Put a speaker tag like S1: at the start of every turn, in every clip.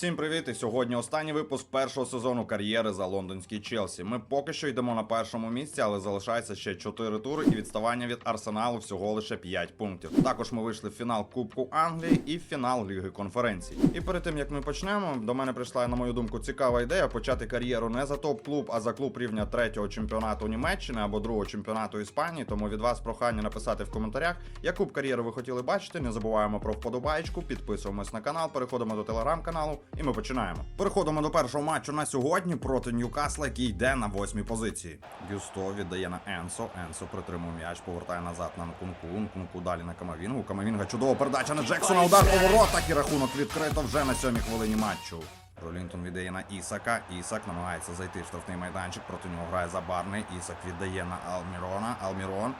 S1: Всім привіт! І сьогодні останній випуск першого сезону кар'єри за лондонський Челсі. Ми поки що йдемо на першому місці, але залишається ще 4 тури і відставання від Арсеналу всього лише 5 пунктів. Також ми вийшли в фінал Кубку Англії і в фінал Ліги конференцій. І перед тим як ми почнемо, до мене прийшла, на мою думку, цікава ідея почати кар'єру не за топ-клуб, а за клуб рівня третього чемпіонату Німеччини або другого чемпіонату Іспанії. Тому від вас прохання написати в коментарях, яку б кар'єру ви хотіли бачити. Не забуваємо про вподобаєчку, підписуємось на канал, переходимо до телеграм-каналу, і ми починаємо. Переходимо до першого матчу на сьогодні проти Ньюкасла, який йде на восьмій позиції. Гюсто віддає на Енсо. Енсо притримує м'яч, повертає назад на Нкунку. Нкунку далі на Камавінгу. Камавінга чудова передача на Джексона. Удар по воротах і рахунок відкрито вже на сьомій хвилині матчу. Ролінтон віддає на Ісака. Ісак намагається зайти в штрафний майданчик. Проти нього грає Забарний. Ісак віддає на Алмірона. Алмірон.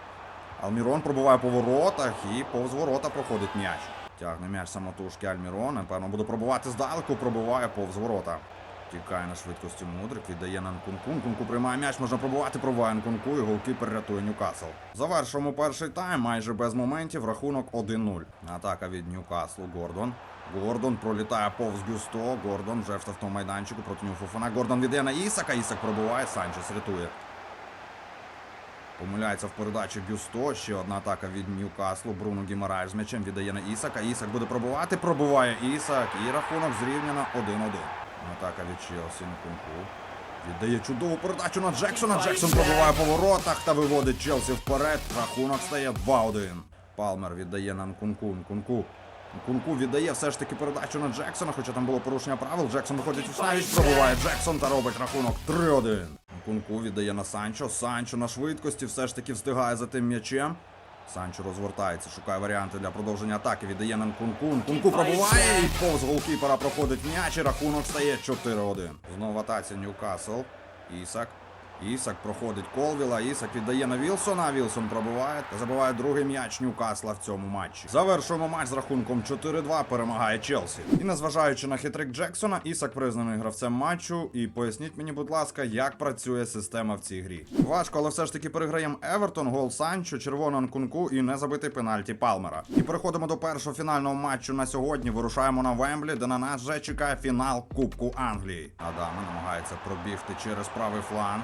S1: Алмірон пробуває по воротах і повз ворота проходить м'яч. Тягне м'яч самотужки Альмірон. Напевно, буде пробувати здалеку, пробуває повз ворота. Тікає на швидкості Мудрик, віддає на Нкунку. Нкунку приймає м'яч, можна пробувати, пробуває Нкунку і голкіпер рятує Ньюкасл. Завершуємо перший тайм, майже без моментів, рахунок 1-0. Атака від Ньюкаслу. Гордон. Гордон пролітає повз Гюсто. Гордон вже в штрафному майданчику проти нього Фофана. Гордон віддає на Ісака. Ісак пробуває, Санчес рятує. Помиляється в передачі Гюсто. Ще одна атака від Ньюкаслу. Бруно Гімараєш з м'ячем віддає на Ісака. Ісак буде пробувати. Пробуває Ісак. І рахунок зрівняно 1-1. Атака від Челсі Нкунку. Віддає чудову передачу на Джексона. Джексон пробуває по воротах та виводить Челсі вперед. Рахунок стає 2-1. Палмер віддає на Нкунку. Нкунку. Нкунку віддає все ж таки передачу на Джексона, хоча там було порушення правил. Джексон виходить у навіть, пробуває Джексон та робить рахунок 3-1. Нкунку віддає на Санчо. Санчо на швидкості все ж таки встигає за тим м'ячем. Санчо розвертається, шукає варіанти для продовження атаки. Віддає на Нкунку. Нкунку пробуває і повз голкіпера проходить м'яч. і Рахунок стає 4-1. Знову атаці Ньюкасл. Ісак. Ісак проходить Колвіла. Ісак віддає на Вілсона. Вілсон пробуває та забиває другий м'яч Ньюкасла в цьому матчі. Завершуємо матч з рахунком 4-2. Перемагає Челсі. І незважаючи на хитрик Джексона, Ісак признаний гравцем матчу. І поясніть мені, будь ласка, як працює система в цій грі. Важко, але все ж таки переграємо Евертон, гол Санчо, червона Нкунку і не забитий пенальті Палмера. І переходимо до першого фінального матчу на сьогодні. Вирушаємо на Вемблі, де на нас вже чекає фінал Кубку Англії. Адама намагається пробігти через правий фланг.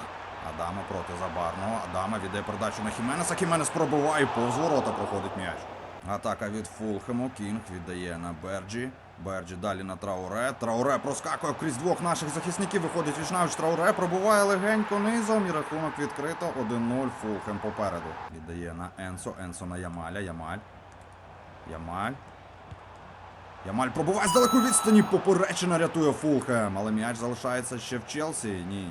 S1: Адама проти Забарного. Адама віддає передачу на Хіменеса. Хіменес пробиває повз ворота проходить м'яч. Атака від Фулхему. Кінг віддає на Берджі. Берджі далі на Трауре. Трауре проскакує крізь двох наших захисників. Виходить вічнавич. Трауре пробуває легенько низом. І рахунок відкрито. 1-0. Фулхем попереду. Віддає на Енсо. Енсо на Ямаля. Ямаль. Ямаль. Ямаль пробуває з далеку відстані. Поперечина рятує Фулхем. Але м'яч залишається ще в Челсі. Ні.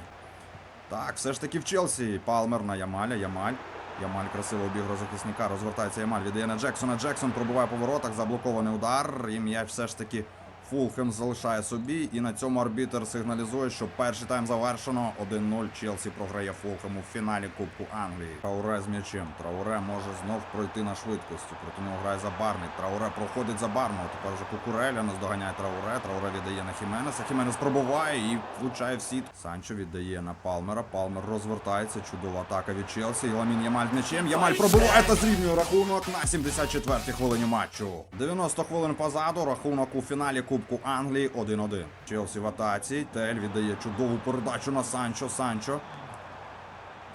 S1: Так, все ж таки в Челсі. Палмер на Ямаля. Ямаль. Ямаль красиво обіграв захисника. Розвертається Ямаль. Віддає на Джексона. Джексон пробуває по воротах. Заблокований удар. І м'яч все ж таки Фулхем залишає собі. І на цьому арбітер сигналізує, що перший тайм завершено. 1-0. Челсі програє Фулхему в фіналі Кубку Англії. Трауре з м'ячем. Трауре може знов пройти на швидкості. Проти нього грає Забарний. Трауре проходить Забарного. Тепер вже Кукуреля наздоганяє Трауре. Трауре віддає на Хіменеса. Хіменес пробуває і влучає в сіт. Санчо віддає на Палмера. Палмер розвертається. Чудова атака від Челсі. І Ламін Ямаль м'ячем. Ямаль пробиває та зрівнює рахунок на 74-й хвилині матчу. 90 хвилин позаду. Рахунок у фіналі Кубку Англії 1-1. Челсі в атаці. Тель віддає чудову передачу на Санчо. Санчо.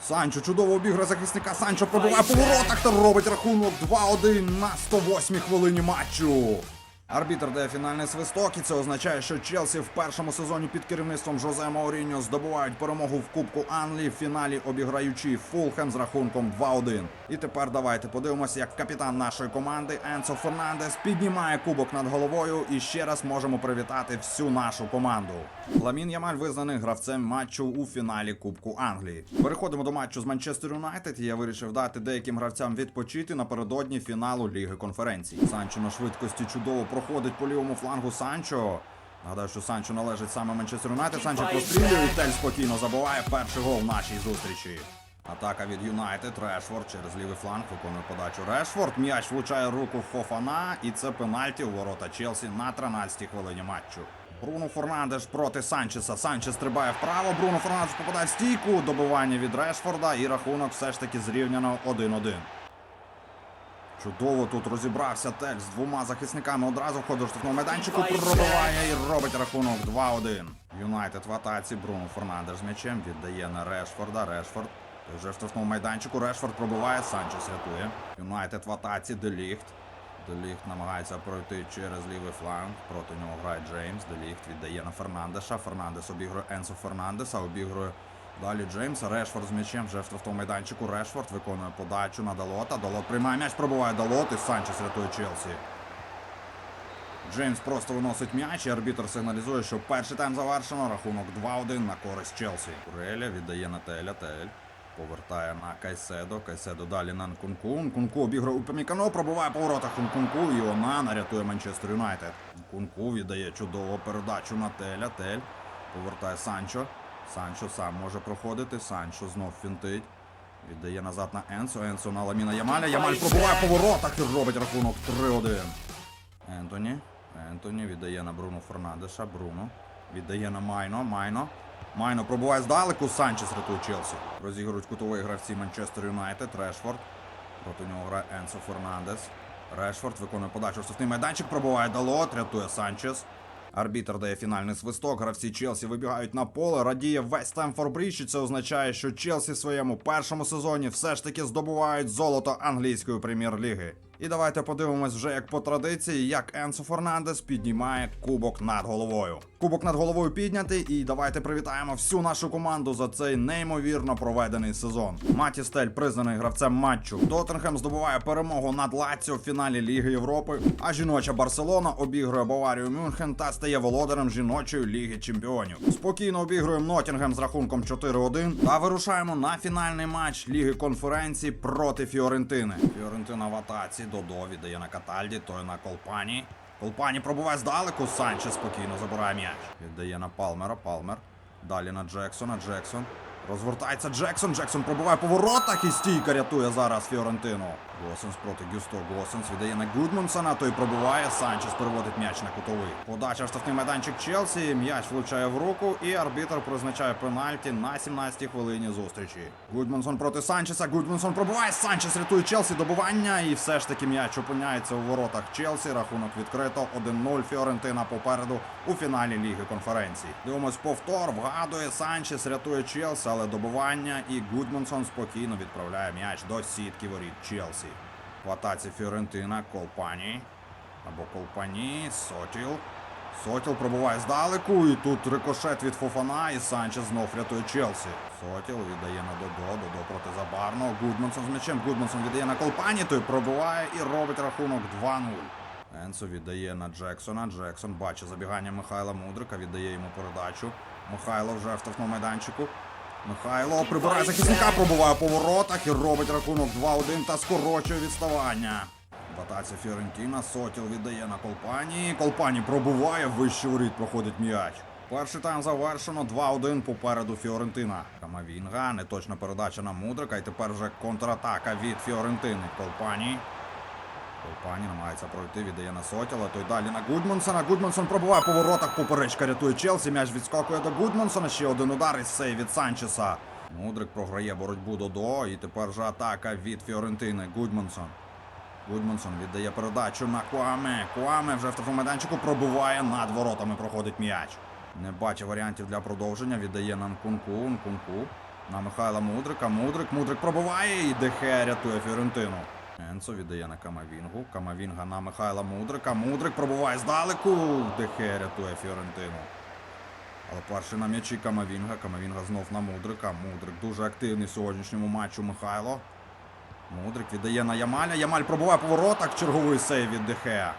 S1: Санчо чудово обіграє захисника. Санчо пробиває по воротах та робить рахунок 2-1 на 108 хвилині матчу. Арбітр дає фінальний свисток, і це означає, що Челсі в першому сезоні під керівництвом Жозе Мауріньо здобувають перемогу в Кубку Англії в фіналі, обіграючи Фулхем з рахунком 2-1. І тепер давайте подивимося, як капітан нашої команди Енсо Фернандес піднімає кубок над головою і ще раз можемо привітати всю нашу команду. Ламін Ямаль визнаний гравцем матчу у фіналі Кубку Англії. Переходимо до матчу з Манчестер Юнайтед. Я вирішив дати деяким гравцям відпочити напередодні фіналу Ліги конференцій. Санчо на швидкості чудово проходить по лівому флангу Санчо. Нагадаю, що Санчо належить саме Манчестер Юнайтед. Санчо прострілює і Тель спокійно забиває перший гол в нашій зустрічі. Атака від Юнайтед. Решфорд через лівий фланг виконує подачу. Решфорд. М'яч влучає руку Фофана. І це пенальті у ворота Челсі на 13-й хвилині матчу. Бруно Фернандеш проти Санчеса. Санчес стрибає вправо. Бруно Фернандеш попадає в стійку. Добивання від Решфорда. І рахунок все ж таки зрівняно 1-1. Чудово тут розібрався Тель з двома захисниками. Одразу входить штрафного майданчику, пробиває і робить рахунок 2-1. Юнайтед в атаці. Бруно Фернандеш з м'ячем віддає на Решфорда. Решфорд вже в штрафному майданчику. Решфорд пробиває, Санчес рятує. Юнайтед в атаці. Деліхт. Деліхт намагається пройти через лівий фланг. Проти нього грає Джеймс. Деліхт віддає на Фернандеша. Фернандес обігрує Енсо Фернандеса, обігрує далі Джеймса. Решфорд з м'ячем вже в штрафному майданчику. Решфорд виконує подачу на Далота. Далот приймає м'яч, пробиває Далот і Санчес рятує Челсі. Джеймс просто виносить м'яч, і арбітр сигналізує, що перший тайм завершено. Рахунок 2-1 на користь Челсі. Куреля віддає на Теля. Тель повертає на Кайседо. Кайседо далі на Нкунку. Нкунку обігрує Упамікано, пробиває по воротах Нкунку і Онана рятує Манчестер Юнайтед. Нкунку віддає чудову передачу на Теля. Тель повертає Санчо. Санчо сам може проходити. Санчо знов фінтить. Віддає назад на Енсо. Енсо на Ламіна Ямаля. Ямаль пробиває по воротах і робить рахунок 3-1. Ентоні. Ентоні віддає на Бруно Фернандеша. Бруно. Віддає на Майно. Майно. Майно пробуває здалеку. Санчес рятує Челсі. Розігрують кутової гравці Манчестер Юнайтед. Решфорд. Проти нього грає Енсо Фернандес. Решфорд виконує подачу в штрафний майданчик. Пробуває Далот. Рятує Санчес. Арбітр дає фінальний свисток. Гравці Челсі вибігають на поле. Радіє весь Стемфорд Брідж, і Це означає, що Челсі в своєму першому сезоні все ж таки здобувають золото англійської прем'єр-ліги. І давайте подивимось вже як по традиції, як Енсо Фернандес піднімає кубок над головою. Кубок над головою піднятий, і давайте привітаємо всю нашу команду за цей неймовірно проведений сезон. Маті Стель признаний гравцем матчу. Тоттенхем здобуває перемогу над Лаціо в фіналі Ліги Європи. А жіноча Барселона обігрує Баварію Мюнхен та стає володарем жіночої ліги чемпіонів. Спокійно обігруємо Ноттінгем з рахунком 4-1 та вирушаємо на фінальний матч Ліги конференції проти Фіорентини. Фіорентина в атаці. Додо віддає на Катальді, той на Колпані. Колпані пробуває здалеку. Санчес спокійно забирає м'яч. Віддає на Палмера. Палмер. Далі на Джексона. Джексон. Розвертається Джексон. Джексон пробиває по воротах і стійка рятує зараз Фіорентину. Госенс проти Гюсто. Госенс віддає на Гудмансона, той пробиває. Санчес переводить м'яч на кутовий. Подача в штрафний майданчик Челсі. М'яч влучає в руку, і арбітр призначає пенальті на 17-й хвилині зустрічі. Гудмансон проти Санчеса. Гудмансон пробиває. Санчес рятує Челсі добування. І все ж таки м'яч опиняється у воротах Челсі. Рахунок відкрито. 1-0 Фіорентина попереду у фіналі Ліги конференції. Дивимось повтор. Вгадує Санчес, рятує Челсі, але добування. І Гудмансон спокійно відправляє м'яч до сітки воріт Челсі. В атаці Фіорентина Колпані. Або Колпані, Сотіл. Сотіл пробуває здалеку, і тут рикошет від Фофана, і Санчес знов рятує Челсі. Сотіл віддає на Додо, Додо проти Забарного. Гудмансон з м'ячем. Гудмансон віддає на Колпані, той пробиває і робить рахунок 2-0. Енсо віддає на Джексона. Джексон бачить забігання Михайла Мудрика, віддає йому передачу. Михайло вже в штрафному майданчику. Михайло прибирає захисника, пробуває по воротах і робить рахунок 2-1 та скорочує відставання. В атаці Фіорентіна Сотіл віддає на Колпані. Колпані пробуває, вище воріт проходить м'яч. Перший тайм завершено 2-1 попереду Фіорентина. Камавінга, неточна передача на Мудрика, і тепер вже контратака від Фіорентини. Колпані. Колпані намагається пройти, віддає на Сотіла, той далі на Гудмансона. Гудмансон пробуває по воротах, поперечка рятує Челсі. М'яч відскакує до Гудмансона. Ще один удар із сей від Санчеса. Мудрик програє боротьбу Додо, і тепер вже атака від Фіорентини. Гудмансон. Гудмансон віддає передачу на Куаме. Куаме вже в штрафному майданчику пробиває над воротами, проходить м'яч. Не бачить варіантів для продовження. Віддає на Нкунку. Нкунку. На Михайла Мудрика. Мудрик. Мудрик пробиває і Дехе рятує Фіорентину. Енцо віддає на Камавінгу. Камавінга на Михайла Мудрика. Мудрик пробуває здалеку. Дехе рятує Фіорентину. Але перший на м'ячі Камавінга. Камавінга знов на Мудрика. Мудрик дуже активний в сьогоднішньому матчу Михайло. Мудрик віддає на Ямаля. Ямаль пробуває по. Черговий сейв від Дехеа.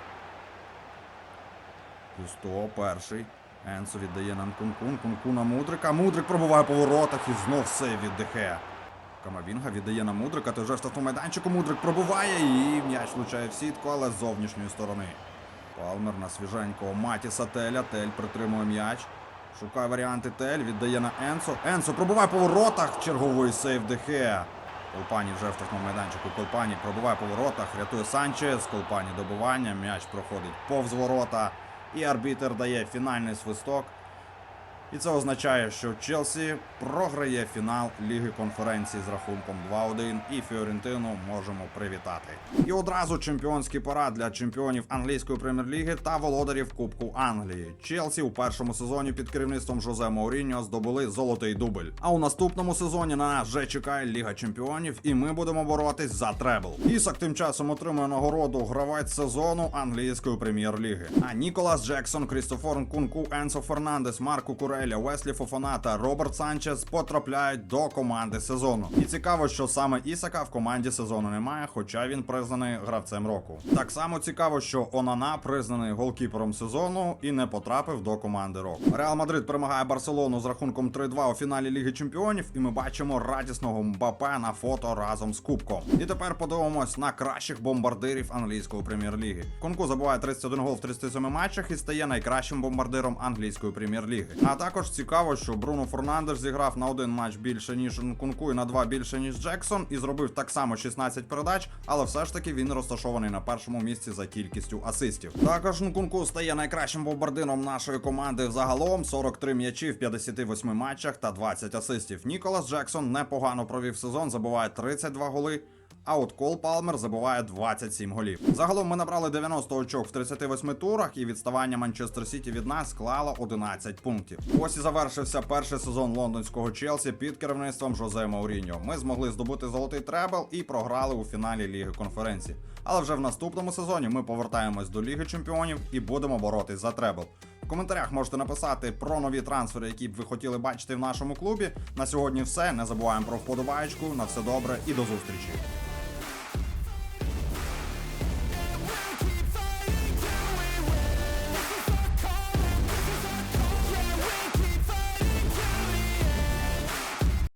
S1: Кусто перший. Енсо віддає на Нкунку. Нкунку на Мудрика. Мудрик пробуває по воротах і знов сейв від Дехеа. Камавінга віддає на Мудрика. Той в штрафному майданчику. Мудрик пробуває і м'яч влучає в сітку, але з зовнішньої сторони. Палмер на свіженького Матіса Теля. Тель притримує м'яч. Шукає варіанти Тель, віддає на Енсо. Енсо пробуває по воротах. Черговий сейв Дехеа. Колпані вже в штрафному майданчику. Колпані пробиває по воротах, рятує Санчес. Колпані добивання. М'яч проходить повз ворота. І арбітер дає фінальний свисток. І це означає, що Челсі програє фінал Ліги конференції з рахунком 2-1 і Фіорентину можемо привітати. І одразу чемпіонський парад для чемпіонів англійської прем'єр-ліги та володарів Кубку Англії. Челсі у першому сезоні під керівництвом Жозе Мауріньо здобули золотий дубль. А у наступному сезоні на нас вже чекає Ліга Чемпіонів, і ми будемо боротись за требл. Ісак тим часом отримує нагороду гравець сезону англійської прем'єр-ліги. А Ніколас Джексон, Крістофор Кунку, Енсо Фернандес, Марко Куреля, Веслі Фофана та Роберт Санчес потрапляють до команди сезону. І цікаво, що саме Ісака в команді сезону немає, хоча він признаний гравцем року. Так само цікаво, що Онана признаний голкіпером сезону і не потрапив до команди року. Реал Мадрид перемагає Барселону з рахунком 3-2 у фіналі Ліги Чемпіонів, і ми бачимо радісного Мбапе на фото разом з кубком. І тепер подивимось на кращих бомбардирів англійської прем'єр-ліги. Конку забуває 31 гол в 37 матчах і стає найкращим бомбардиром англійської прем'єр-ліги. А також цікаво, що Бруно Фернандеш зіграв на один матч більше ніж Нкунку і на два більше ніж Джексон, і зробив так само 16 передач, але все ж таки він розташований на першому місці за кількістю асистів. Також Нкунку стає найкращим бомбардиром нашої команди взагалом 43 м'ячі в 58 матчах та 20 асистів. Ніколас Джексон непогано провів сезон, забуває 32 голи. А от Кол Палмер забиває 27 голів. Загалом ми набрали 90 очок в 38 турах, і відставання Манчестер Сіті від нас склало 11 пунктів. Ось і завершився перший сезон лондонського Челсі під керівництвом Жозе Мауріньо. Ми змогли здобути золотий требл і програли у фіналі Ліги конференції. Але вже в наступному сезоні ми повертаємось до Ліги Чемпіонів і будемо боротись за требл. В коментарях можете написати про нові трансфери, які б ви хотіли бачити в нашому клубі. На сьогодні все. Не забуваємо про вподобаєчку. На все добре і до зустрічі.